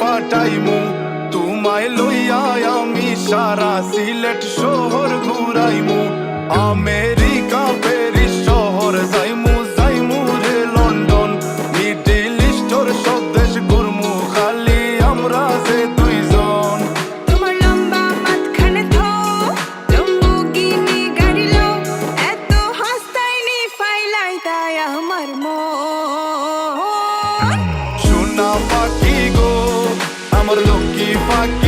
কাটাইমু তোমায় লইয়া আমি সারা সিলেট শহর ঘুরাইমু। আমেরিকা, প্যারিস, শহর যাইমু যাইমু রে লন্ডন। মিডিল ইস্টর সব ঘুরমু, খালি আমরা যে দুইজন। তোমার লম্বা মাঝখানে থো লম্বুগিনি গাড়ি লো এত হাসতাইনি ফাইলাই তাই আমার মন। সোনা পাখি গো আমার লক্ষ্মী পাখি